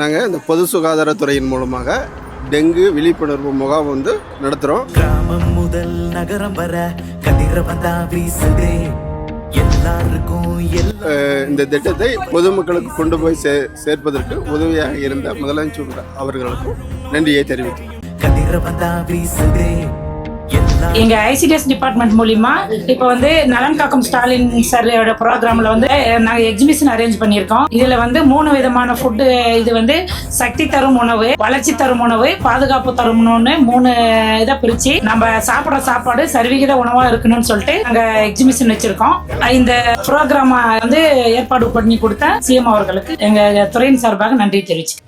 நாங்கள் இந்த பொது சுகாதாரத்துறையின் மூலமாக டெங்கு விழிப்புணர்வு முகாம் வந்து நடத்துகிறோம் கிராமம் முதல் நகரம் வர கதிரவன் தான் வீசுதே. இந்த திட்டத்தை பொதுமக்களுக்கு கொண்டு போய் சே சேர்ப்பதற்கு உதவியாக இருந்த முதலமைச்சர் அவர்களுக்கும் நன்றியை தெரிவித்தோம் கதிரவன் தான் வீசுதே. எங்க ஐசிடிஎஸ் டிபார்ட்மெண்ட் மூலியமா இப்ப வந்து நலன் காக்கும் ஸ்டாலின் சாரோட ப்ரோக்ராம்ல வந்து நாங்க எக்ஸிபிஷன் அரேஞ்ச் பண்ணியிருக்கோம். இதுல வந்து மூணு விதமான ஃபுட் இது வந்து சக்தி தரும் உணவு வளர்ச்சி தரும் உணவு பாதுகாப்பு தரும் மூணு இதை பிரிச்சு நம்ம சாப்பிட சாப்பாடு சரிவிகித உணவா இருக்கணும்னு சொல்லிட்டு நாங்க எக்ஸிபிஷன் வச்சிருக்கோம். இந்த ப்ரோக்ராம் வந்து ஏற்பாடு பண்ணி கொடுத்த சிஎம் அவர்களுக்கு எங்க துறையின் சார்பாக நன்றி தெரிவிச்சு